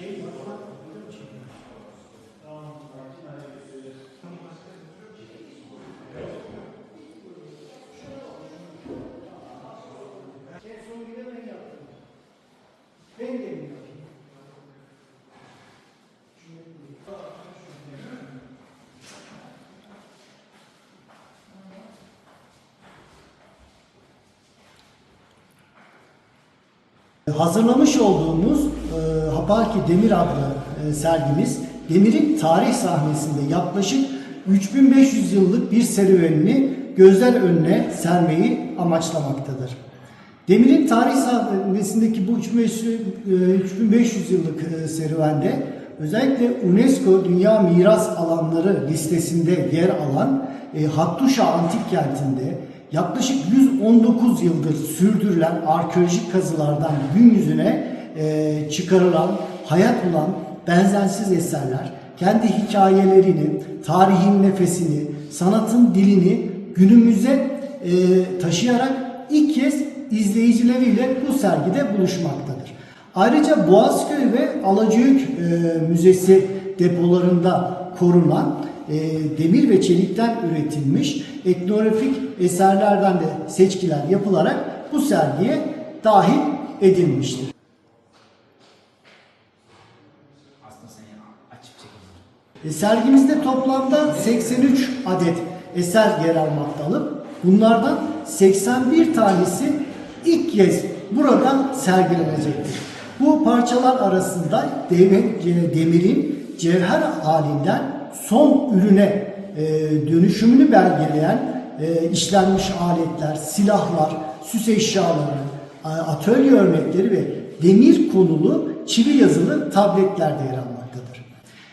Thank you. Hazırlamış olduğumuz e, Hapaki Demir adlı e, sergimiz Demir'in tarih sahnesinde yaklaşık 3500 yıllık bir serüvenini gözler önüne sermeyi amaçlamaktadır. Demir'in tarih sahnesindeki bu 3500, e, 3500 yıllık e, serüvende özellikle UNESCO Dünya Miras Alanları listesinde yer alan e, Hattuşa Antik Kenti'nde yaklaşık 119 yıldır sürdürülen arkeolojik kazılardan gün yüzüne e, çıkarılan, hayat bulan benzersiz eserler, kendi hikayelerini, tarihin nefesini, sanatın dilini günümüze e, taşıyarak ilk kez izleyicileriyle bu sergide buluşmaktadır. Ayrıca Boğazköy ve Alacıöyük e, Müzesi depolarında korunan e, demir ve çelikten üretilmiş etnografik eserlerden de seçkiler yapılarak bu sergiye dahil edilmiştir. E, Sergimizde toplamda 83 adet eser yer almaktadır. Bunlardan 81 tanesi ilk kez burada sergilenecektir. Bu parçalar arasında dev- ce- demirin cevher halinden son ürüne e, dönüşümünü belgeleyen e, işlenmiş aletler, silahlar, süs eşyaları, atölye örnekleri ve demir konulu çivi yazılı tabletler de yer almaktadır.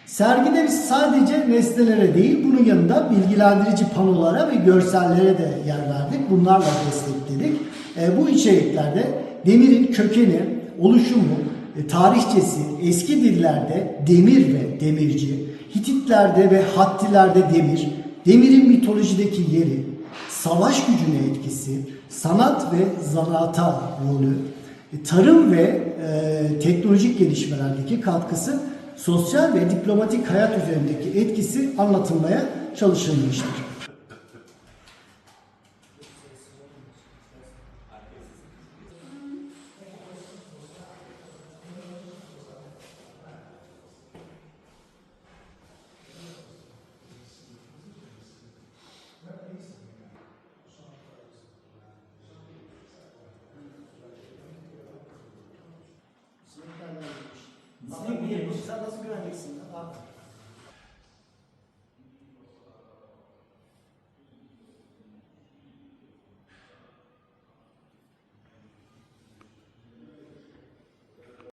Sergide biz sadece nesnelere değil bunun yanında bilgilendirici panolara ve görsellere de yer verdik. Bunlarla destekledik. E, bu içeriklerde demirin kökeni, oluşumu, e, tarihçesi, eski dillerde demir ve demirci, Hititlerde ve Hattilerde demir, demirin mitolojideki yeri, savaş gücüne etkisi, sanat ve zanaata rolü, e, tarım ve e, teknolojik gelişmelerdeki katkısı, sosyal ve diplomatik hayat üzerindeki etkisi anlatılmaya çalışılmıştır. família, não precisava das grandes, assim, tá lá.